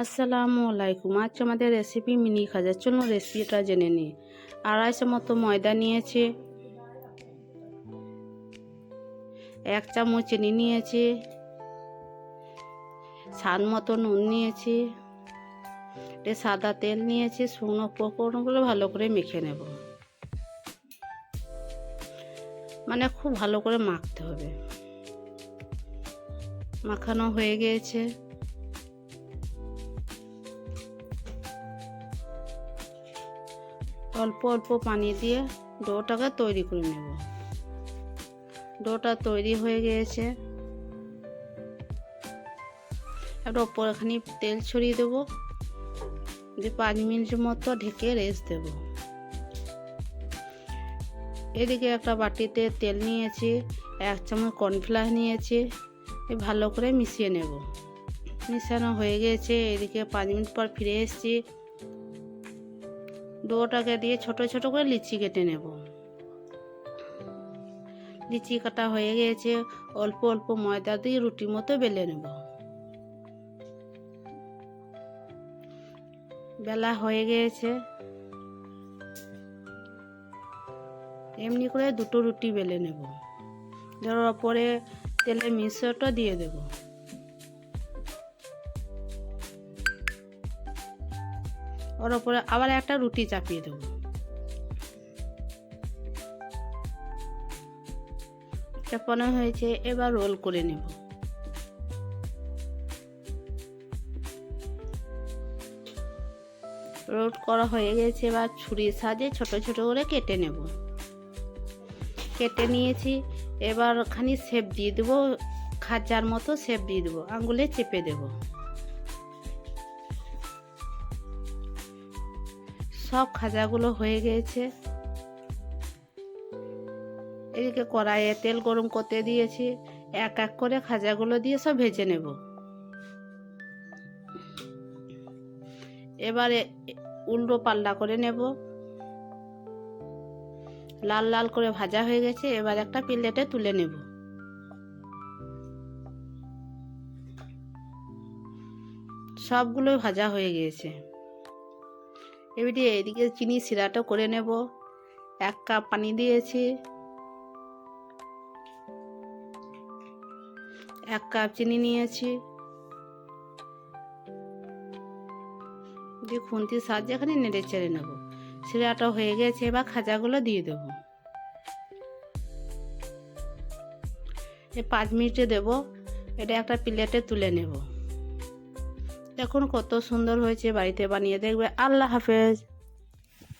আসসালামু আলাইকুম। আজ আমাদের রেসিপি মিনি খাজার চলুন রেসিপিটা জেনে নিই। আড়াইশো মতো ময়দা নিয়েছি। এক চামচ চিনি নিয়েছি। স্বাদ মতো নুন নিয়েছি। সাদা তেল নিয়েছি, শুকনো উপকরণগুলো ভালো করে মেখে নেব। মানে খুব ভালো করে মাখতে হবে। মাখানো হয়ে গিয়েছে। অল্প অল্প পানি দিয়ে ডোটাকে তৈরি করে নেব। ডোটা তৈরি হয়ে গিয়েছে। ওপর এখানে তেল ছড়িয়ে দেবো। দিয়ে পাঁচ মিনিট মতো ঢেকে রেস্ট দেব। এদিকে একটা বাটিতে তেল নিয়েছি, এক চামচ কর্নফ্লাওয়ার নিয়েছি ভালো করে মিশিয়ে নেব। মিশানো হয়ে গেছে এদিকে পাঁচ মিনিট পর ফিরে এসেছি। ডোটাকে দিয়ে ছোট ছোট করে লিচি কেটে নেব। লিচি কাটা হয়ে গিয়েছে, অল্প অল্প ময়দা দিয়ে রুটি মতো বেলে নেব। বেলা হয়ে গিয়েছে। এমনি করে দুটো রুটি বেলে নেব। দেওয়ার ওপরে তেলে মিশ্রটা দিয়ে দেব। ওর ওপরে আবার একটা রুটি চাপিয়ে দেবো। চাপানো হয়েছে, এবার রোল করে নেব। রোল করা হয়ে গেছে, এবার ছুরির সাহায্যে ছোট ছোট করে কেটে নেব। কেটে নিয়েছি, এবার খানি শেপ দিয়ে দেবো খাজার মতো শেপ দিয়ে দেবো আঙ্গুলে চেপে দেব। সব খাজাগুলো হয়ে গিয়েছে এদিকে কড়াইয়ে তেল গরম করতে দিয়েছি। এক এক করে খাজাগুলো দিয়ে সব ভেজে নেব। এবারে উল্টো পাল্লা করে নেব। লাল লাল করে ভাজা হয়ে গেছে, এবার একটা প্লেটে তুলে নেব। সবগুলোই ভাজা হয়ে গিয়েছে। এবারে এদিকে চিনি সিরাটা করে নেব। এক কাপ পানি দিয়েছি। এক কাপ চিনি নিয়েছি। দিয়ে খুন্তির সাহায্যে এখানে নেড়ে চেড়ে নেব। সিরাটা হয়ে গেছে, এবার খাজাগুলো দিয়ে দেবো। এই পাঁচ মিনিটে দেব। এটা একটা প্লেটে তুলে নেব। দেখুন কত সুন্দর হয়েছে বাড়িতে বানিয়ে দেখবে। আল্লাহ হাফেজ।